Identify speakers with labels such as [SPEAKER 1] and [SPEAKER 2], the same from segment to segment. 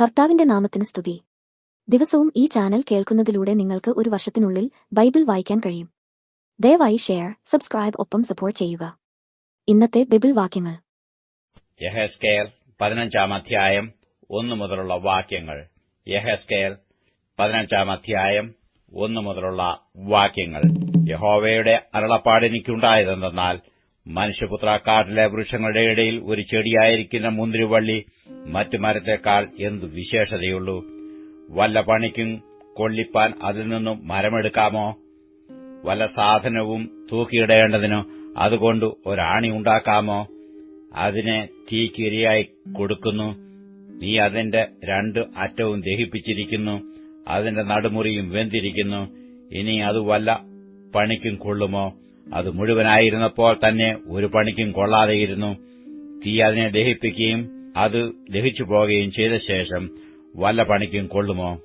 [SPEAKER 1] കർത്താവിന്റെ നാമത്തിന് സ്തുതി. ദിവസവും ഈ ചാനൽ കേൾക്കുന്നതിലൂടെ നിങ്ങൾക്ക് ഒരു വർഷത്തിനുള്ളിൽ ബൈബിൾ വായിക്കാൻ കഴിയും. ദയവായി ഷെയർ സബ്സ്ക്രൈബ് ഒപ്പം സപ്പോർട്ട് ചെയ്യുക. ഇന്നത്തെ ബൈബിൾ വാക്യങ്ങൾ.
[SPEAKER 2] പതിനഞ്ചാം അധ്യായം ഒന്നു മുതലുള്ള വാക്യങ്ങൾ. യഹസ്കേൽ പതിനഞ്ചാം അധ്യായം ഒന്നു മുതലുള്ള വാക്യങ്ങൾ. യഹോവയുടെ അരുളപ്പാടെനിക്കുണ്ടായതെന്തെന്നാൽ മനുഷ്യപുത്ര കാട്ടിലെ വൃക്ഷങ്ങളുടെ ഇടയിൽ ഒരു ചെടിയായിരിക്കുന്ന മുന്തിരിവള്ളി മറ്റു മരത്തേക്കാൾ എന്തു വിശേഷതയുള്ളൂ? വല്ല പണിക്കും കൊള്ളിപ്പാൻ അതിൽ നിന്നും മരമെടുക്കാമോ? വല്ല സാധനവും തൂക്കിയിടേണ്ടതിനോ അതുകൊണ്ട് ഒരാണി ഉണ്ടാക്കാമോ? അതിനെ തീക്കിരയായി കൊടുക്കുന്നു. നീ അതിന്റെ രണ്ട് അറ്റവും ദഹിപ്പിച്ചിരിക്കുന്നു. അതിന്റെ നടുമുറിയും വെന്തിരിക്കുന്നു. ഇനി അത് വല്ല പണിക്കും കൊള്ളുമോ? അത് മുഴുവനായിരുന്നപ്പോൾ തന്നെ ഒരു പണിക്കും കൊള്ളാതെയിരുന്നു. തീ അതിനെ ദഹിപ്പിക്കുകയും അത് ദഹിച്ചു പോകുകയും ചെയ്ത ശേഷം വല്ല പണിക്കും കൊള്ളുമോ?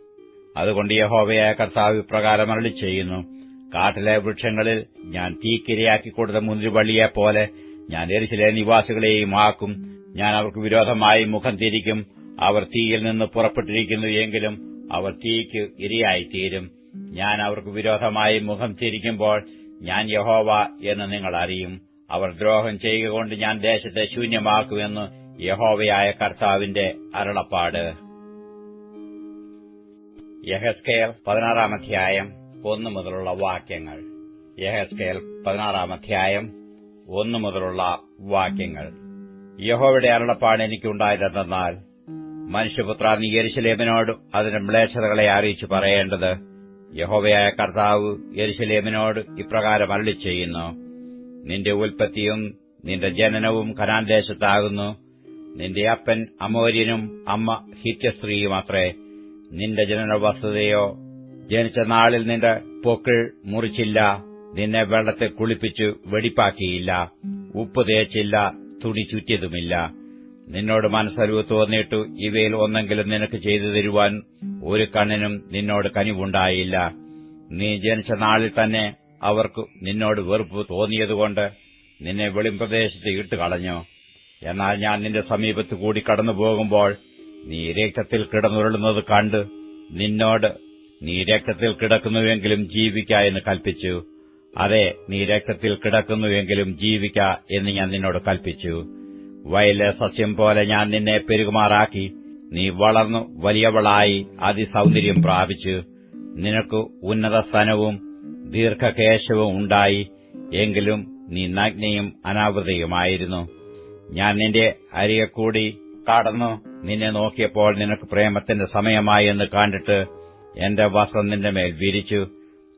[SPEAKER 2] അതുകൊണ്ട് യഹോവയായ കർത്താവ് ഇപ്രകാരം അരളി ചെയ്യുന്നു. കാട്ടിലെ വൃക്ഷങ്ങളിൽ ഞാൻ തീക്കിരയാക്കി കൊടുത്ത മുന്തിരിവള്ളിയെപ്പോലെ ഞാൻ എരിശിലെ നിവാസികളെയും ആക്കും. ഞാൻ അവർക്ക് വിരോധമായി മുഖം തിരിക്കും. അവർ തീയിൽ നിന്ന് പുറപ്പെട്ടിരിക്കുന്നു എങ്കിലും അവർ തീക്ക് ഇരയായിത്തീരും. ഞാൻ അവർക്ക് വിരോധമായി മുഖം തിരിക്കുമ്പോൾ ഞാൻ യഹോവ എന്ന് നിങ്ങൾ അറിയും. അവർ ദ്രോഹം ചെയ്യുക കൊണ്ട് ഞാൻ ദേശത്തെ ശൂന്യമാക്കുമെന്ന് യഹോവയായ കർത്താവിന്റെ അരുളപ്പാട്. യഹസ്കേൽ പതിനാറാം അധ്യായം ഒന്നു മുതലുള്ള വാക്യങ്ങൾ. യഹസ്കേൽ പതിനാറാം അധ്യായം ഒന്നു മുതലുള്ള വാക്യങ്ങൾ. യഹോവയുടെ അരുളപ്പാട് എനിക്കുണ്ടായതെന്നാൽ മനുഷ്യപുത്ര നീ യരിശലേമിനോട് അതിന്റെ മ്ലേച്ഛതകളെ അറിയിച്ചു പറയേണ്ടത് യഹോവയായ കർത്താവ് യരിശലേമിനോട് ഇപ്രകാരം അരളി ചെയ്യുന്നു നിന്റെ ഉൽപ്പത്തിയും നിന്റെ ജനനവും കനാൻ ദേശത്താകുന്നു. നിന്റെ അപ്പൻ അമോര്യനും അമ്മ ഹിത്യസ്ത്രീയുമത്രേ. നിന്റെ ജനന വസ്തുതയോ ജനിച്ച നാളിൽ നിന്റെ പൊക്കിൾ മുറിച്ചില്ല. നിന്നെ വെള്ളത്തെ കുളിപ്പിച്ചു വെടിപ്പാക്കിയില്ല. ഉപ്പ് തേച്ചില്ല തുണി ചുറ്റിയതുമില്ല. നിന്നോട് മനസ്സറിവ് തോന്നിയിട്ടു ഇവയിൽ ഒന്നെങ്കിലും നിനക്ക് ചെയ്തു തരുവാൻ ഒരു കണ്ണിനും നിന്നോട് കനിവുണ്ടായില്ല. നീ ജനിച്ച നാളിൽ തന്നെ അവർക്ക് നിന്നോട് വെറുപ്പ് തോന്നിയതുകൊണ്ട് നിന്നെ വെളിംപ്രദേശത്ത് ഇട്ടുകളഞ്ഞു. എന്നാൽ ഞാൻ നിന്റെ സമീപത്ത് കൂടി കടന്നു പോകുമ്പോൾ നീ രക്തത്തിൽ കിടന്നുരുളുന്നത് കണ്ട് നിന്നോട് നീ രക്തത്തിൽ കിടക്കുന്നുവെങ്കിലും ജീവിക്ക എന്ന് കൽപ്പിച്ചു. അതെ നീ രക്തത്തിൽ കിടക്കുന്നുവെങ്കിലും ജീവിക്ക എന്ന് ഞാൻ നിന്നോട് കൽപ്പിച്ചു. വയലെ സസ്യം പോലെ ഞാൻ നിന്നെ പെരുകുമാറാക്കി. നീ വളർന്നു വലിയവളായി അതിസൌന്ദര്യം പ്രാപിച്ചു നിനക്ക് ഉന്നത സ്ഥാനവും ദീർഘകേശവും ഉണ്ടായി. എങ്കിലും നീ നഗ്നയും അനാവൃതയുമായിരുന്നു. ഞാൻ നിന്റെ അരിയെക്കൂടി കൂടി കടന്നു നിന്നെ നോക്കിയപ്പോൾ നിനക്ക് പ്രേമത്തിന്റെ സമയമായി എന്ന് കണ്ടിട്ട് എന്റെ വസ്ത്രം നിന്റെ മേൽ വിരിച്ചു.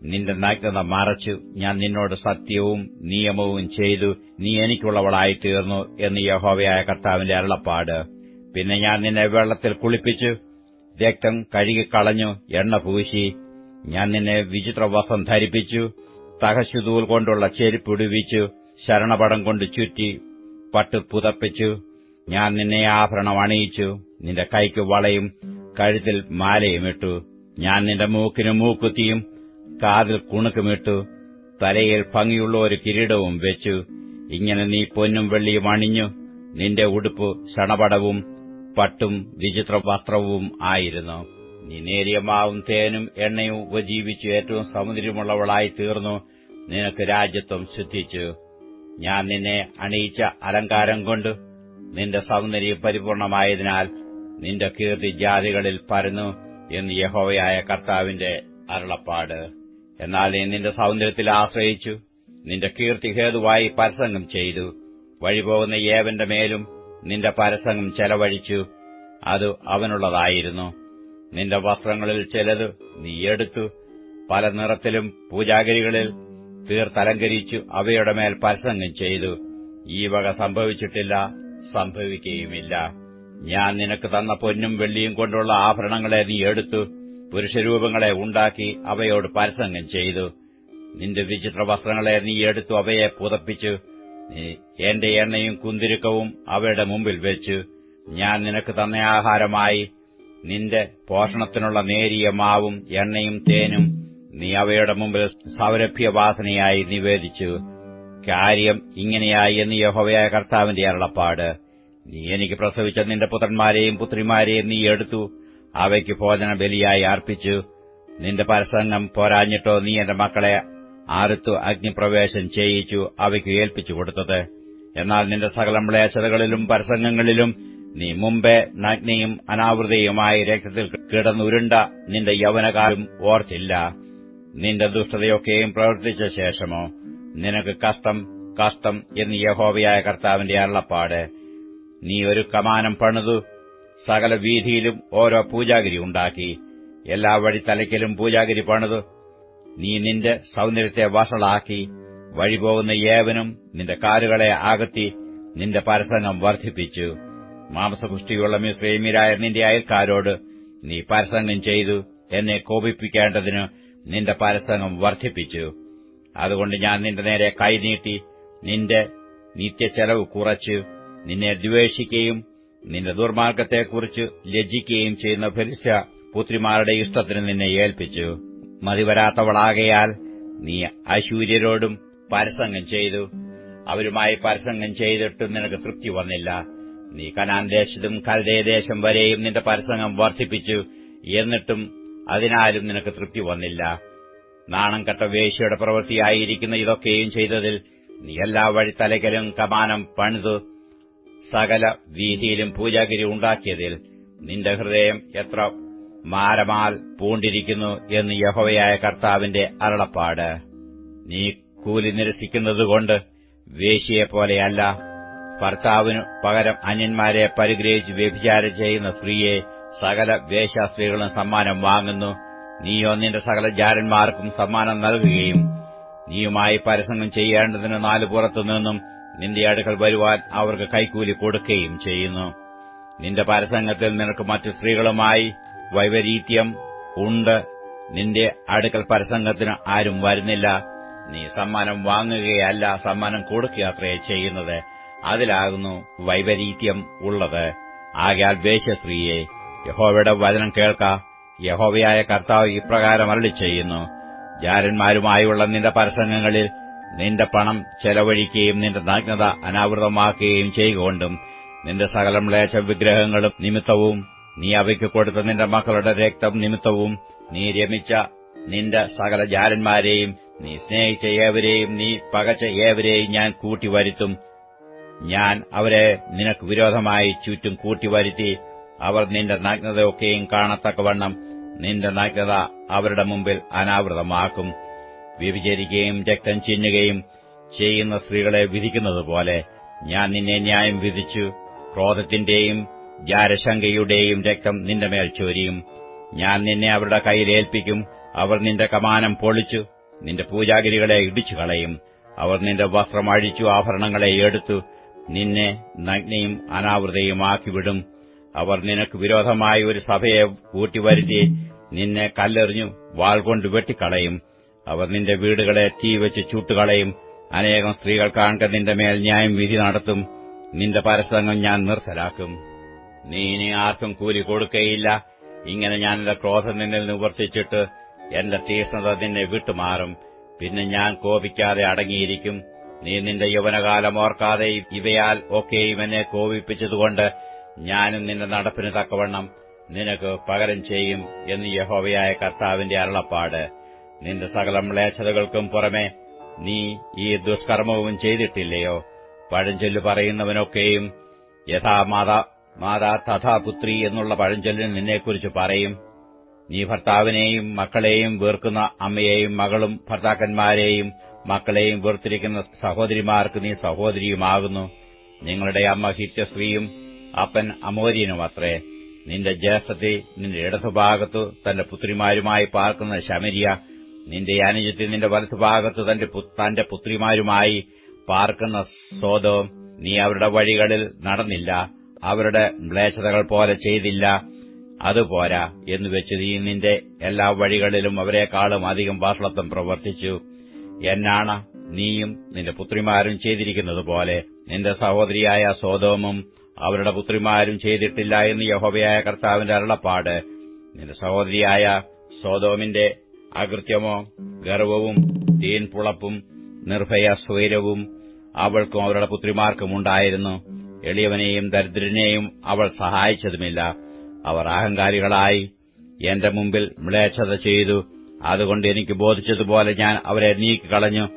[SPEAKER 2] നിന്റെ നഗ്നത മറച്ചു ഞാൻ നിന്നോട് സത്യവും നിയമവും ചെയ്തു നീ എനിക്കുള്ളവളായി തീർന്നു എന്ന് യഹോവയായ കർത്താവിന്റെ അരുളപ്പാട്. പിന്നെ ഞാൻ നിന്നെ വെള്ളത്തിൽ കുളിപ്പിച്ചു രക്തം കഴുകിക്കളഞ്ഞു എണ്ണ പൂശി. ഞാൻ നിന്നെ വിചിത്ര വസ്ത്രം ധരിപ്പിച്ചു തഹശുതൂൽ കൊണ്ടുള്ള ചെരുപ്പിടുവിച്ചു ശരണപടം കൊണ്ട് ചുറ്റി പട്ട് പുതപ്പിച്ചു. ഞാൻ നിന്നെ ആഭരണം അണിയിച്ചു നിന്റെ കൈക്ക് വളയും കഴുത്തിൽ മാലയും ഇട്ടു. ഞാൻ നിന്റെ മൂക്കിന് മൂക്കുത്തിയും കാതിൽ കുണുക്കുമിട്ടു തലയിൽ ഭംഗിയുള്ള ഒരു കിരീടവും വെച്ചു. ഇങ്ങനെ നീ പൊന്നും വെള്ളിയും അണിഞ്ഞു നിന്റെ ഉടുപ്പ് ശണപടവും പട്ടും വിചിത്ര വസ്ത്രവും ആയിരുന്നു. നീ നേരിയ മാവും തേനും എണ്ണയും ഉപജീവിച്ച് ഏറ്റവും സൗന്ദര്യമുള്ളവളായി തീർന്നു. നിനക്ക് രാജ്യത്വം സിദ്ധിച്ചു. ഞാൻ നിന്നെ അണിയിച്ച അലങ്കാരം കൊണ്ട് നിന്റെ സൗന്ദര്യം പരിപൂർണമായതിനാൽ നിന്റെ കീർത്തി ജാതികളിൽ പരന്നു എന്ന് യഹോവയായ കർത്താവിന്റെ അരുളപ്പാട്. എന്നാൽ നീ നിന്റെ സൗന്ദര്യത്തിൽ ആശ്രയിച്ചു നിന്റെ കീർത്തി ഹേതുവായി പരസംഗം ചെയ്തു. വഴിപോകുന്ന ഏവന്റെ മേലും നിന്റെ പരസംഗം ചെലവഴിച്ചു. അത് അവനുള്ളതായിരുന്നു. നിന്റെ വസ്ത്രങ്ങളിൽ ചിലത് നീ എടുത്തു. പല നിറത്തിലും പൂജാഗിരികളിൽ തീർത്തലങ്കരിച്ചു അവയുടെ മേൽ പരസംഗം ചെയ്തു. ഈ വക സംഭവിച്ചിട്ടില്ല സംഭവിക്കുകയുമില്ല. ഞാൻ നിനക്ക് തന്ന പൊന്നും വെള്ളിയും കൊണ്ടുള്ള ആഭരണങ്ങളെ നീ എടുത്തു. പുരുഷരൂപങ്ങളെ ഉണ്ടാക്കി അവയോട് പരസംഗം ചെയ്തു. നിന്റെ വിചിത്ര വസ്ത്രങ്ങളെ നീ എടുത്തു അവയെ പുതപ്പിച്ചു. എന്റെ എണ്ണയും കുന്തിരുക്കവും അവയുടെ മുമ്പിൽ വെച്ചു. ഞാൻ നിനക്ക് തന്ന ആഹാരമായി. നിന്റെ പോഷണത്തിനുള്ള നേരിയ മാവും എണ്ണയും തേനും നീ അവയുടെ മുമ്പിൽ സൗരഭ്യവാസനയായി നിവേദിച്ചു. കാര്യം ഇങ്ങനെയായി എന്ന് യഹോവയായ കർത്താവിന്റെ അരുളപ്പാട്. നീ എനിക്ക് പ്രസവിച്ച നിന്റെ പുത്രന്മാരെയും പുത്രിമാരെയും നീ എടുത്തു. അവയ്ക്ക് ഭോജന ബലിയായി അർപ്പിച്ചു. നിന്റെ പരസംഗം പോരാഞ്ഞിട്ടോ നീ എന്റെ മക്കളെ ആരത്തു അഗ്നിപ്രവേശം ചെയ്യിച്ചു അവയ്ക്ക് ഏൽപ്പിച്ചു കൊടുത്തത്. എന്നാൽ നിന്റെ സകല മ്ലേച്ഛതകളിലും പരസംഗങ്ങളിലും നീ മുമ്പേ നഗ്നയും അനാവൃതയുമായി രക്തത്തിൽ കിടന്നുരുണ്ട നിന്റെ യൗവനകാലം ഓർത്തില്ല. നിന്റെ ദുഷ്ടതയൊക്കെയും പ്രവർത്തിച്ച ശേഷമോ? നിനക്ക് കഷ്ടം കഷ്ടം എന്ന് യഹോവയായ കർത്താവിന്റെ അരുളപ്പാട്. നീ ഒരു കമാനം പണിതു സകല വീതിയിലും ഓരോ പൂജാഗിരി ഉണ്ടാക്കി. എല്ലാ വഴിത്തലയ്ക്കലും പൂജാഗിരി പണിതു. നീ നിന്റെ സൗന്ദര്യത്തെ വഷളാക്കി. വഴിപോകുന്ന ഏവനും നിന്റെ കാലുകളെ ആകത്തി നിന്റെ പരസംഗം വർദ്ധിപ്പിച്ചു. മാംസപുഷ്ടിയുള്ള മിശ്രീമിരായ നിന്റെ അയൽക്കാരോട് നീ പരസംഗം ചെയ്തു. എന്നെ കോപിപ്പിക്കേണ്ടതിന് നിന്റെ പരസംഗം വർദ്ധിപ്പിച്ചു. അതുകൊണ്ട് ഞാൻ നിന്റെ നേരെ കൈനീട്ടി നിന്റെ നിത്യച്ചെലവ് കുറച്ച് നിന്നെ ദ്വേഷിക്കുകയും നിന്റെ ദുർമാർഗത്തെക്കുറിച്ച് ലജ്ജിക്കുകയും ചെയ്യുന്ന ഫരിസ്യ പുത്രിമാരുടെ ഇഷ്ടത്തിന് നിന്നെ ഏൽപ്പിച്ചു. മതിവരാത്തവളാകയാൽ നീ അശൂര്യരോടും പരസംഗം ചെയ്തു. അവരുമായി പരസംഗം ചെയ്തിട്ടും നിനക്ക് തൃപ്തി വന്നില്ല. നീ കനാൻ ദേശത്തും കൽദയദേശം വരെയും നിന്റെ പരസംഗം വർദ്ധിപ്പിച്ചു. എന്നിട്ടും അതിനാലും നിനക്ക് തൃപ്തി വന്നില്ല. നാണം കെട്ട വേശ്യയുടെ പ്രവൃത്തിയായിരിക്കുന്ന ഇതൊക്കെയും ചെയ്തതിൽ നീ എല്ലാ വഴിത്തലകലും കമാനം പണിതു. സകല വീതിയിലും പൂജാഗിരി ഉണ്ടാക്കിയതിൽ നിന്റെ ഹൃദയം എത്ര മാരമാൽ പൂണ്ടിരിക്കുന്നു എന്ന് യഹോവയായ കർത്താവിന്റെ അരളപ്പാട്. നീ കൂലി നിരസിക്കുന്നതുകൊണ്ട് വേശിയെപ്പോലെയല്ല ഭർത്താവിനു പകരം അന്യന്മാരെ പരിഗ്രഹിച്ച് വ്യഭിചാരം ചെയ്യുന്ന സ്ത്രീയെ സകല വേശ്യാസ്ത്രീകളും സമ്മാനം വാങ്ങുന്നു. നീയോ നിന്റെ സകല ജാരന്മാർക്കും സമ്മാനം നൽകുകയും നീയുമായി പരസംഗം ചെയ്യേണ്ടതിന് നാലു പുറത്തുനിന്നും നിന്റെ അടുക്കൽ വരുവാൻ അവർക്ക് കൈക്കൂലി കൊടുക്കുകയും ചെയ്യുന്നു. നിന്റെ പരസംഗത്തിൽ നിനക്ക് മറ്റു സ്ത്രീകളുമായി വൈപരീത്യം ഉണ്ട്. നിന്റെ അടുക്കൽ പരസംഗത്തിന് ആരും വരുന്നില്ല. നീ സമ്മാനം വാങ്ങുകയല്ല സമ്മാനം കൊടുക്കുകയത്രേ ചെയ്യുന്നത്. അതിലാകുന്നു വൈപരീത്യം ഉള്ളത്. ആകയാൽ വേശ്യസ്ത്രീയെ യഹോവയുടെ വചനം കേൾക്ക. യഹോവയായ കർത്താവ് ഇപ്രകാരം അരളി ചെയ്യുന്നു ജാരന്മാരുമായുള്ള നിന്റെ പരസംഗങ്ങളിൽ നിന്റെ പണം ചെലവഴിക്കുകയും നിന്റെ നഗ്നത അനാവൃതമാക്കുകയും ചെയ്യുകൊണ്ടും നിന്റെ സകല മ്ലേച്ഛ വിഗ്രഹങ്ങളും നിമിത്തവും നീ അവയ്ക്ക് കൊടുത്ത നിന്റെ മക്കളുടെ രക്തം നിമിത്തവും നീ രമിച്ച നിന്റെ സകല ജാരന്മാരെയും നീ സ്നേഹിച്ച ഏവരെയും നീ പകച്ച ഏവരെയും ഞാൻ കൂട്ടിവരുത്തും. ഞാൻ അവരെ നിനക്ക് വിരോധമായി ചുറ്റും കൂട്ടിവരുത്തി അവർ നിന്റെ നഗ്നതയൊക്കെയും കാണത്തക്കവണ്ണം നിന്റെ നഗ്നത അവരുടെ മുമ്പിൽ അനാവൃതമാക്കും. വ്യഭിചരിക്കുകയും രക്തം ചിന്നുകയും ചെയ്യുന്ന സ്ത്രീകളെ വിധിക്കുന്നതുപോലെ ഞാൻ നിന്നെ ന്യായം വിധിച്ചു. ക്രോധത്തിന്റെയും ജാരശങ്കയുടെയും രക്തം നിന്റെ മേൽ ചോരിയും. ഞാൻ നിന്നെ അവരുടെ കയ്യിലേൽപ്പിക്കും അവർ നിന്റെ കമാനം പൊളിച്ചു. നിന്റെ പൂജാഗിരികളെ ഇടിച്ചു കളയും അവർ നിന്റെ വസ്ത്രം അഴിച്ചു ആഭരണങ്ങളെ എടുത്തു. നിന്നെ നഗ്നയും അനാവൃതയുമാക്കിവിടും അവർ നിനക്ക് വിരോധമായി ഒരു സഭയെ കൂട്ടിവരുത്തി നിന്നെ കല്ലെറിഞ്ഞു വാൾ കൊണ്ട് വെട്ടിക്കളയും. അവർ നിന്റെ വീടുകളെ തീവച്ച് ചൂട്ടുകളയും. അനേകം സ്ത്രീകൾ കാണുക നിന്റെ മേൽ ന്യായം വിധി നടത്തും. നിന്റെ പരസംഗം ഞാൻ നിർത്തലാക്കും. നീ ഇനി ആർക്കും കൂലി കൊടുക്കയില്ല. ഇങ്ങനെ ഞാൻ എന്റെ ക്രോധം നിന്നിൽ നിവർത്തിച്ചിട്ട് എന്റെ തീഷ്ണത നിന്നെ വിട്ടുമാറും. പിന്നെ ഞാൻ കോപിക്കാതെ അടങ്ങിയിരിക്കും. നീ നിന്റെ യൗവനകാലം ഓർക്കാതെ ഇവയാൽ ഒക്കെയും എന്നെ കോപിപ്പിച്ചതുകൊണ്ട് ഞാനും നിന്റെ നടപ്പിന് തക്കവണ്ണം നിനക്ക് പകരം ചെയ്യും എന്ന് യഹോവയായ കർത്താവിന്റെ അരുളപ്പാട്. നിന്റെ സകല മ്ലേച്ഛതകൾക്കും പുറമെ നീ ഈ ദുഷ്കർമ്മവും ചെയ്തിട്ടില്ലയോ? പഴഞ്ചൊല്ലു പറയുന്നവനൊക്കെയും യഥാ മാതാ മാതാ തഥാ പുത്രി എന്നുള്ള പഴഞ്ചൊല്ലിന് നിന്നെക്കുറിച്ച് പറയും. നീ ഭർത്താവിനെയും മക്കളെയും വീർക്കുന്ന അമ്മയെയും മകളും ഭർത്താക്കന്മാരെയും മക്കളെയും വീർത്തിരിക്കുന്ന സഹോദരിമാർക്ക് നീ സഹോദരിയുമാകുന്നു. നിങ്ങളുടെ അമ്മ ഹിത്യസ്ത്രീയും അപ്പൻ അമോര്യനുമത്രേ. നിന്റെ ജ്യേഷ്ഠത്തെ നിന്റെ ഇടതുഭാഗത്തു തന്റെ പുത്രിമാരുമായി പാർക്കുന്ന ശമരിയ നിന്റെ അനുജത്തിൽ നിന്റെ വലത്തുഭാഗത്ത് തന്റെ തന്റെ പുത്രിമാരുമായി പാർക്കുന്ന സ്വതവും നീ അവരുടെ വഴികളിൽ നടന്നില്ല അവരുടെ മ്ലേച്ഛതകൾ പോലെ ചെയ്തില്ല അതുപോരാ എന്ന് എന്നുവെച്ച് നീ നിന്റെ എല്ലാ വഴികളിലും അവരെക്കാളും അധികം വാഷളത്വം പ്രവർത്തിച്ചു. എന്നാണ് നീയും നിന്റെ പുത്രിമാരും ചെയ്തിരിക്കുന്നതുപോലെ നിന്റെ സഹോദരിയായ സോതോമും അവരുടെ പുത്രിമാരും ചെയ്തിട്ടില്ല എന്ന് യഹോവയായ കർത്താവിന്റെ അരുളപ്പാട്. നിന്റെ സഹോദരിയായ സോതോമിന്റെ അകൃത്യമോ ഗർവവും തീൻപുളപ്പും നിർഭയ സ്വൈരവും അവൾക്കും അവരുടെ പുത്രിമാർക്കും ഉണ്ടായിരുന്നു. എളിയവനെയും ദരിദ്രനെയും അവൾ സഹായിച്ചതുമില്ല. അവർ അഹങ്കാരികളായി എന്റെ മുമ്പിൽ മ്ലേച്ഛത ചെയ്തു. അതുകൊണ്ട് എനിക്ക് ബോധിച്ചതുപോലെ ഞാൻ അവരെ നീക്കിക്കളഞ്ഞു.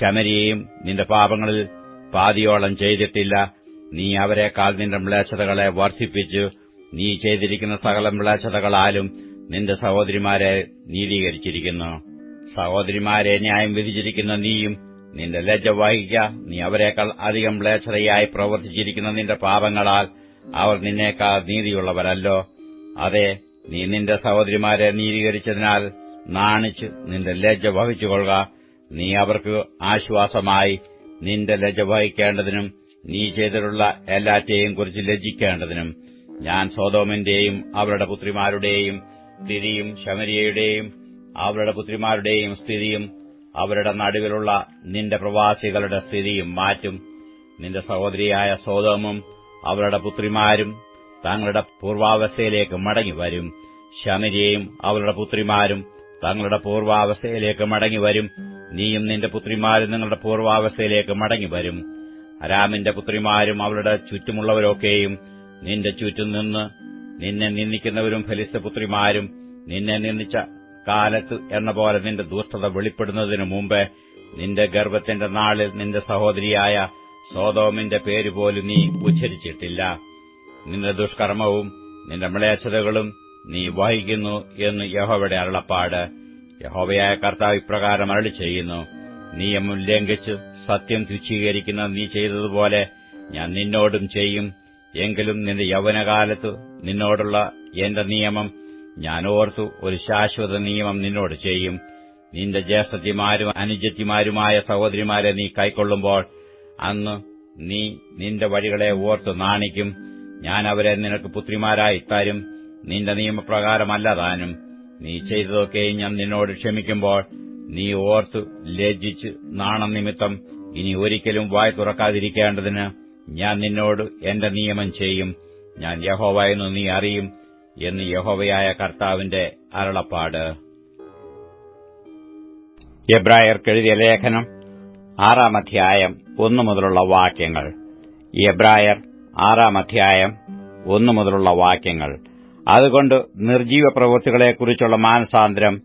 [SPEAKER 2] ശമരിയെയും നിന്റെ പാപങ്ങളിൽ പാതിയോളം ചെയ്തിട്ടില്ല. നീ അവരെക്കാൾ നിന്റെ മ്ലേച്ഛതകളെ വർദ്ധിപ്പിച്ചു. നീ ചെയ്തിരിക്കുന്ന സകല മ്ലേച്ഛതകളാലും നിന്റെ സഹോദരിമാരെ നീതീകരിച്ചിരിക്കുന്നു. സഹോദരിമാരെ ന്യായം വിധിച്ചിരിക്കുന്ന നീയും നിന്റെ ലജ്ജ വഹിക്ക. നീ അവരെക്കാൾ അധികം മ്ലേച്ഛതയായി പ്രവർത്തിച്ചിരിക്കുന്ന നിന്റെ പാപങ്ങളാൽ അവർ നിന്നേക്കാൾ നീതിയുള്ളവരല്ലോ. അതെ നീ നിന്റെ സഹോദരിമാരെ നീതീകരിച്ചതിനാൽ നാണിച്ച് നിന്റെ ലജ്ജ വഹിച്ചുകൊള്ളുക. നീ അവർക്ക് ആശ്വാസമായി നിന്റെ ലജ്ജ വഹിക്കേണ്ടതിനും നീ ചെയ്തിട്ടുള്ള എല്ലാറ്റെയും കുറിച്ച് ലജ്ജിക്കേണ്ടതിനും ഞാൻ സോതോമിന്റെയും അവരുടെ പുത്രിമാരുടെയും സ്ഥിതിയും ശമരിയയുടെയും അവരുടെ പുത്രിമാരുടെയും സ്ഥിതിയും അവരുടെ നടുവിലുള്ള നിന്റെ പ്രവാസികളുടെ സ്ഥിതിയും മാറ്റും. നിന്റെ സഹോദരിയായ സോതോമും അവരുടെ പുത്രിമാരും തങ്ങളുടെ പൂർവാവസ്ഥയിലേക്ക് മടങ്ങിവരും ശമരിയയും അവരുടെ പുത്രിമാരും തങ്ങളുടെ പൂർവാവസ്ഥയിലേക്ക് മടങ്ങിവരും നീയും നിന്റെ പുത്രിമാരും നിങ്ങളുടെ പൂർവാവസ്ഥയിലേക്ക് മടങ്ങിവരും അരാമിന്റെ പുത്രിമാരും അവരുടെ ചുറ്റുമുള്ളവരൊക്കെയും നിന്റെ ചുറ്റും നിന്ന് നിന്നെ നിന്ദിക്കുന്നവരും ഫലിസ്ത പുത്രിമാരും നിന്നെ നിന്ദിച്ച കാലത്ത് എന്ന പോലെ നിന്റെ ദുഷ്ടത വെളിപ്പെടുന്നതിനു മുമ്പ് നിന്റെ ഗർഭത്തിന്റെ നാളിൽ നിന്റെ സഹോദരിയായ സോതോമിന്റെ പേര് പോലും നീ ഉച്ചരിച്ചിട്ടില്ല. നിന്റെ ദുഷ്കർമ്മവും നിന്റെ മ്ലേച്ഛതകളും നീ വഹിക്കുന്നു എന്ന് യഹോവയുടെ അരുളപ്പാട്. യഹോവയായ കർത്താവ് ഇപ്രകാരം അരളി ചെയ്യുന്നു. നിയമം ലംഘിച്ച് സത്യം തുച്ഛീകരിക്കുന്ന നീ ചെയ്തതുപോലെ ഞാൻ നിന്നോടും ചെയ്യും. എങ്കിലും നിന്റെ യൗവനകാലത്ത് നിന്നോടുള്ള എന്റെ നിയമം ഞാൻ ഓർത്തു ഒരു ശാശ്വത നിയമം നിന്നോട് ചെയ്യും. നിന്റെ ജ്യേഷ്ഠത്തിമാരും അനുജത്തിമാരുമായ സഹോദരിമാരെ നീ കൈക്കൊള്ളുമ്പോൾ അന്ന് നീ നിന്റെ വഴികളെ ഓർത്ത് നാണിക്കും. ഞാൻ അവരെ നിനക്ക് പുത്രിമാരായി തരും. നിന്റെ നിയമപ്രകാരമല്ല താനും നീ ചെയ്തതൊക്കെയും ഞാൻ നിന്നോട് ക്ഷമിക്കുമ്പോൾ നീ ഓർത്ത് ലജ്ജിച്ച് നാണം നിമിത്തം ഇനി ഒരിക്കലും വായ് തുറക്കാതിരിക്കേണ്ടതിന് ഞാൻ നിന്നോട് എന്റെ നിയമം ചെയ്യും. ഞാൻ യഹോവ എന്ന് നീ അറിയും എന്ന് യഹോവയായ കർത്താവിന്റെ അരുളപ്പാട്. എബ്രായർക്കെഴുതിയ ലേഖനം ആറാം അധ്യായം ഒന്നു മുതലുള്ള വാക്യങ്ങൾ. എബ്രായർ ആറാം അധ്യായം ഒന്നു മുതലുള്ള വാക്യങ്ങൾ. അതുകൊണ്ട് നിർജീവ പ്രവൃത്തികളെക്കുറിച്ചുള്ള മാനസാന്തരം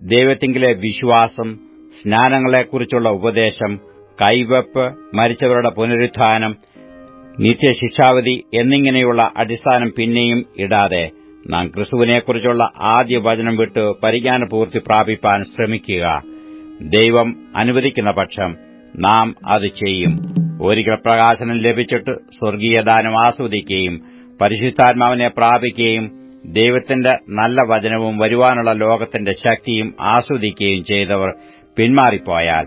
[SPEAKER 2] ദൈവത്തിങ്കിലെ വിശ്വാസം സ്നാനങ്ങളെക്കുറിച്ചുള്ള ഉപദേശം കൈവപ്പ് മരിച്ചവരുടെ പുനരുത്ഥാനം നിത്യശിക്ഷാവധി എന്നിങ്ങനെയുള്ള അടിസ്ഥാനം പിന്നെയും ഇടാതെ നാം ക്രിസ്തുവിനെക്കുറിച്ചുള്ള ആദ്യ വചനം വിട്ട് പരിജ്ഞാനപൂർത്തി പ്രാപിപ്പാൻ ശ്രമിക്കുക. ദൈവം അനുവദിക്കുന്ന പക്ഷം നാം അത് ചെയ്യും. ഒരിക്കൽ പ്രകാശനം ലഭിച്ചിട്ട് സ്വർഗീയദാനം ആസ്വദിക്കുകയും പരിശുദ്ധാത്മാവിനെ പ്രാപിക്കുകയും ദൈവത്തിന്റെ നല്ല വചനവും വരുവാനുള്ള ലോകത്തിന്റെ ശക്തിയും ആസ്വദിക്കുകയും ചെയ്തവർ പിന്മാറിപ്പോയാൽ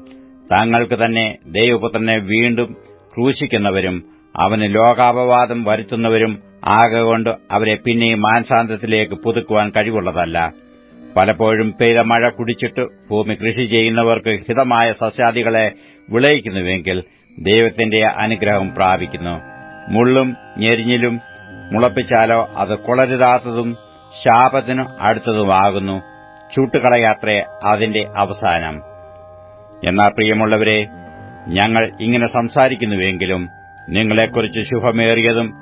[SPEAKER 2] തങ്ങൾക്ക് തന്നെ ദൈവപുത്രനെ വീണ്ടും ക്രൂശിക്കുന്നവരും അവന് ലോകാപവാദം വരുത്തുന്നവരും ആകൊണ്ട് അവരെ പിന്നെയും മാനസാന്തത്തിലേക്ക് പുതുക്കുവാൻ കഴിവുള്ളതല്ല. പലപ്പോഴും പെയ്ത മഴ കുടിച്ചിട്ട് ഭൂമി കൃഷി ചെയ്യുന്നവർക്ക് ഹിതമായ സസ്യാദികളെ വിളയിക്കുന്നുവെങ്കിൽ ദൈവത്തിന്റെ അനുഗ്രഹം പ്രാപിക്കുന്നു. മുള്ളും ഞെരിഞ്ഞിലും മുളപ്പിച്ചാലോ അത് കുളരുതാത്തതും ശാപത്തിനു അടുത്തതുമാകുന്നു. ചൂട്ടുകളയാത്രേ അതിന്റെ അവസാനം. എന്നാൽ പ്രിയമുള്ളവരെ ഞങ്ങൾ ഇങ്ങനെ സംസാരിക്കുന്നുവെങ്കിലും നിങ്ങളെക്കുറിച്ച് ശുഭമേറിയതും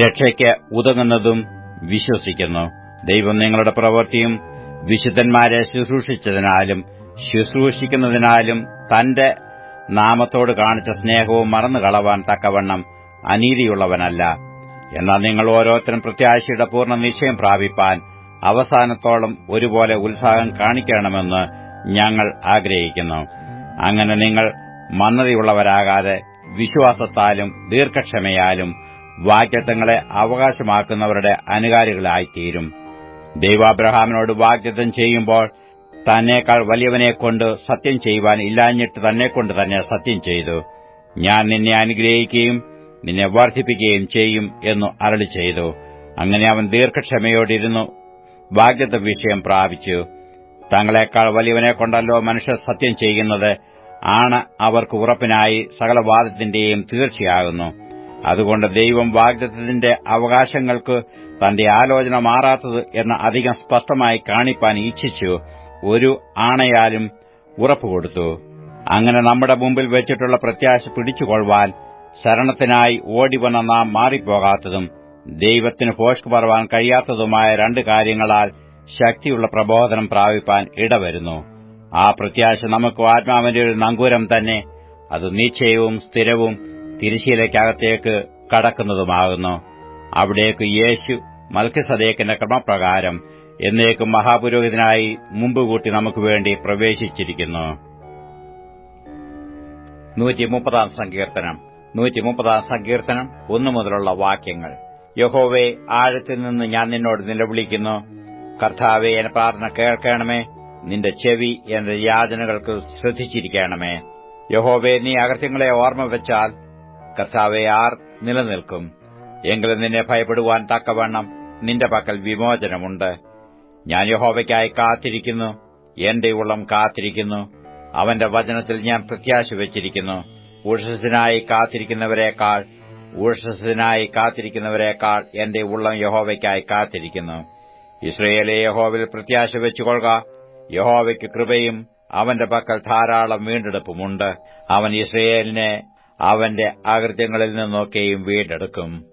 [SPEAKER 2] രക്ഷയ്ക്ക് ഉതകുന്നതും വിശ്വസിക്കുന്നു. ദൈവം നിങ്ങളുടെ പ്രവൃത്തിയും വിശുദ്ധന്മാരെ ശുശ്രൂഷിച്ചതിനാലും ശുശ്രൂഷിക്കുന്നതിനാലും തന്റെ നാമത്തോട് കാണിച്ച സ്നേഹവും മറന്നു കളവാൻ തക്കവണ്ണം അനീതിയുള്ളവനല്ല. എന്നാൽ നിങ്ങൾ ഓരോരുത്തരും പ്രത്യാശയുടെ പൂർണ നിശ്ചയം പ്രാപിപ്പാൻ അവസാനത്തോളം ഒരുപോലെ ഉത്സാഹം കാണിക്കണമെന്ന് ഞങ്ങൾ ആഗ്രഹിക്കുന്നു. അങ്ങനെ നിങ്ങൾ മന്ദതയുള്ളവരാകാതെ വിശ്വാസത്താലും ദീർഘക്ഷമയാലും വാഗ്ദത്തങ്ങളെ അവകാശമാക്കുന്നവരുടെ അനുകാരികളായിത്തീരും. ദൈവാബ്രഹാമിനോട് വാഗ്ദത്തം ചെയ്യുമ്പോൾ തന്നേക്കാൾ വലിയവനെക്കൊണ്ട് സത്യം ചെയ്യുവാൻ ഇല്ലാഞ്ഞിട്ട് തന്നെക്കൊണ്ട് തന്നെ സത്യം ചെയ്തു. ഞാൻ നിന്നെ അനുഗ്രഹിക്കുകയും നിന്നെ വർദ്ധിപ്പിക്കുകയും ചെയ്യും എന്നു അരളി ചെയ്തു. അങ്ങനെ അവൻ ദീർഘക്ഷമയോടിരുന്നു. വാഗ്ദത്ത വിഷയം പ്രാപിച്ചു. തങ്ങളെക്കാൾ വലിയവനെക്കൊണ്ടല്ലോ മനുഷ്യർ സത്യം ചെയ്യുന്നത് ആണ് അവർക്ക് ഉറപ്പിനായി സകലവാദത്തിന്റെയും തീർച്ചയാകുന്നു. അതുകൊണ്ട് ദൈവം വാഗ്ദത്തത്തിന്റെ അവകാശങ്ങൾക്ക് തന്റെ ആലോചന മാറാത്തത് എന്ന് അധികം സ്പഷ്ടമായി കാണിപ്പാൻ ഇച്ഛിച്ചു. ഒരു ആണയാലും ഉറപ്പുകൊടുത്തു അങ്ങനെ നമ്മുടെ മുമ്പിൽ വെച്ചിട്ടുള്ള പ്രത്യാശ പിടിച്ചുകൊള്ളുവാൻ ശരണത്തിനായി ഓടിവന്ന നാം മാറിപ്പോകാത്തതും ദൈവത്തിന് ഭോഷ്ക് പറവാൻ കഴിയാത്തതുമായ രണ്ട് കാര്യങ്ങളാൽ ശക്തിയുള്ള പ്രബോധനം പ്രാപിപ്പാൻ ഇടവരുന്നു. ആ പ്രത്യാശ നമുക്ക് ആത്മാവിന്റെ ഒരു നങ്കൂരം തന്നെ അത് നിശ്ചയവും സ്ഥിരവും തിരിശീലയ്ക്കകത്തേക്ക് കടക്കുന്നതുമാകുന്നു. അവിടേക്ക് യേശു മൽക്കസദേക്കിന്റെ ക്രമപ്രകാരം എന്നേക്കും മഹാപുരോഹിതനായി മുമ്പുകൂട്ടി നമുക്ക് വേണ്ടി പ്രവേശിച്ചിരിക്കുന്നു. നൂറ്റിമുപ്പതാം സങ്കീർത്തനം. ഒന്നു മുതലുള്ള വാക്യങ്ങൾ. യഹോവെ ആഴത്തിൽ നിന്ന് ഞാൻ നിന്നോട് നിലവിളിക്കുന്നു. കർത്താവെ എന്റെ പ്രാർത്ഥന കേൾക്കണമേ. നിന്റെ ചെവി എന്റെ യാചനകൾക്ക് ശ്രദ്ധിച്ചിരിക്കണമേ. യഹോവേ നീ അകൃത്യങ്ങളെ ഓർമ്മ വെച്ചാൽ കർത്താവെ ആർ നിലനിൽക്കും. എങ്കിലും നിന്നെ ഭയപ്പെടുവാൻ തക്കവണ്ണം നിന്റെ പക്കൽ വിമോചനമുണ്ട്. ഞാൻ യഹോവയ്ക്കായി കാത്തിരിക്കുന്നു. എന്റെ ഉള്ളം കാത്തിരിക്കുന്നു. അവന്റെ വചനത്തിൽ ഞാൻ പ്രത്യാശ വച്ചിരിക്കുന്നു. ഊഷസിനായി കാത്തിരിക്കുന്നവരെക്കാൾ ഊഷസിനായി കാത്തിരിക്കുന്നവരെക്കാൾ എന്റെ ഉള്ളം യഹോവയ്ക്കായി കാത്തിരിക്കുന്നു. ഇസ്രയേലെ യഹോവിൽ പ്രത്യാശ വെച്ചുകൊള്ളുക. യഹോവയ്ക്ക് കൃപയും അവന്റെ പക്കൽ ധാരാളം വീണ്ടെടുപ്പുമുണ്ട്. അവൻ ഇസ്രയേലിനെ അവന്റെ അകൃത്യങ്ങളിൽ നിന്നൊക്കെയും വീണ്ടെടുക്കും.